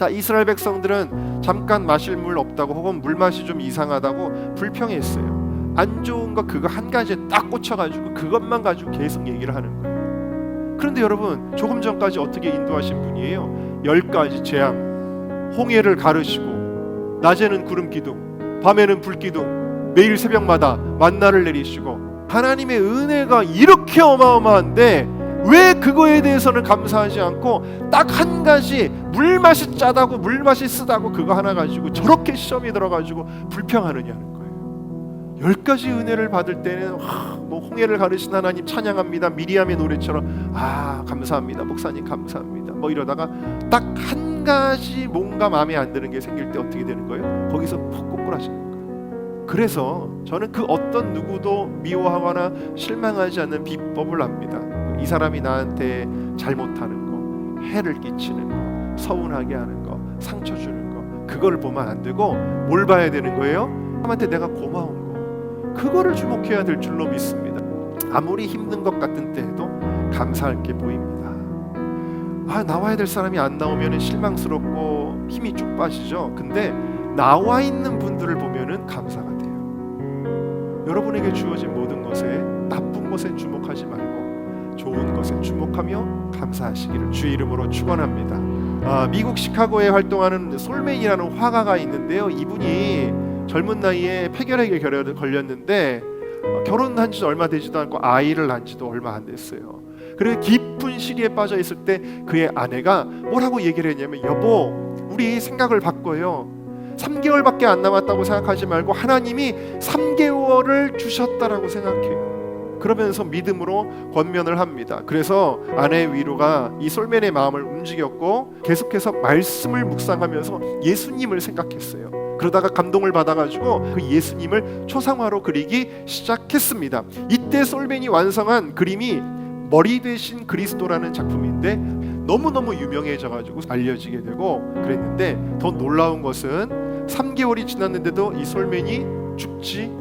자 이스라엘 백성들은 잠깐 마실 물 없다고 혹은 물 맛이 좀 이상하다고 불평했어요. 안 좋은 거 그거 한 가지에 딱 꽂혀가지고 그것만 가지고 계속 얘기를 하는 거예요. 그런데 여러분 조금 전까지 어떻게 인도하신 분이에요? 열 가지 재앙, 홍해를 가르시고 낮에는 구름 기둥, 밤에는 불 기둥, 매일 새벽마다 만나를 내리시고 하나님의 은혜가 이렇게 어마어마한데 왜 그거에 대해서는 감사하지 않고 딱 한 가지 물 맛이 짜다고 물 맛이 쓰다고 그거 하나 가지고 저렇게 시험이 들어가지고 불평하느냐는 거예요. 열 가지 은혜를 받을 때는 하, 뭐 홍해를 가르신 하나님 찬양합니다. 미리암의 노래처럼 아 감사합니다. 목사님 감사합니다. 뭐 이러다가 딱 한 가지 뭔가 마음에 안 드는 게 생길 때 어떻게 되는 거예요? 거기서 푹 꼬꾸라지는. 그래서 저는 그 어떤 누구도 미워하거나 실망하지 않는 비법을 압니다. 이 사람이 나한테 잘못하는 거, 해를 끼치는 거, 서운하게 하는 거, 상처 주는 거, 그거를 보면 안 되고 뭘 봐야 되는 거예요? 사람한테 내가 고마운 거, 그거를 주목해야 될 줄로 믿습니다. 아무리 힘든 것 같은 때에도 감사할 게 보입니다. 아 나와야 될 사람이 안 나오면 실망스럽고 힘이 쭉 빠지죠. 근데 나와 있는 분들을 보면은 감사가 돼요. 여러분에게 주어진 모든 것에 나쁜 것에 주목하지 말고 좋은 것에 주목하며 감사하시기를 주의 이름으로 축원합니다. 아, 미국 시카고에 활동하는 솔맨이라는 화가가 있는데요. 이분이 젊은 나이에 폐결핵에 걸렸는데 어, 결혼한 지 얼마 되지도 않고 아이를 낳은 지도 얼마 안 됐어요. 그리고 깊은 시리에 빠져 있을 때 그의 아내가 뭐라고 얘기를 했냐면 여보 우리 생각을 바꿔요. 3개월밖에 안 남았다고 생각하지 말고 하나님이 3개월을 주셨다라고 생각해요. 그러면서 믿음으로 권면을 합니다. 그래서 아내의 위로가 이 솔맨의 마음을 움직였고 계속해서 말씀을 묵상하면서 예수님을 생각했어요. 그러다가 감동을 받아가지고 그 예수님을 초상화로 그리기 시작했습니다. 이때 솔맨이 완성한 그림이 머리 대신 그리스도라는 작품인데 너무너무 유명해져가지고 알려지게 되고 그랬는데 더 놀라운 것은 3개월이 지났는데도 이 솔맨이 죽지.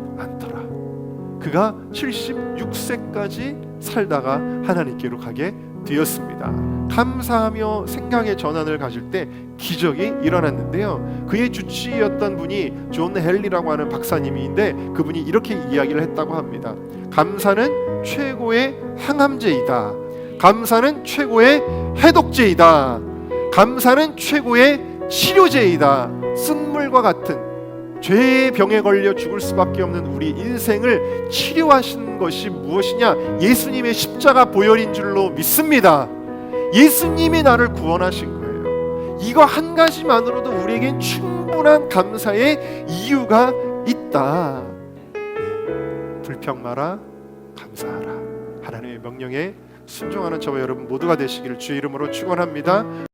그가 76세까지 살다가 하나님께로 가게 되었습니다. 감사하며 생각의 전환을 가질 때 기적이 일어났는데요. 그의 주치의였던 분이 존 헨리라고 하는 박사님인데 그분이 이렇게 이야기를 했다고 합니다. 감사는 최고의 항암제이다. 감사는 최고의 해독제이다. 감사는 최고의 치료제이다. 쓴물과 같은 죄의 병에 걸려 죽을 수밖에 없는 우리 인생을 치료하신 것이 무엇이냐? 예수님의 십자가 보혈인 줄로 믿습니다. 예수님이 나를 구원하신 거예요. 이거 한 가지만으로도 우리에겐 충분한 감사의 이유가 있다. 네, 불평 마라, 감사하라. 하나님의 명령에 순종하는 저와 여러분 모두가 되시기를 주의 이름으로 축원합니다.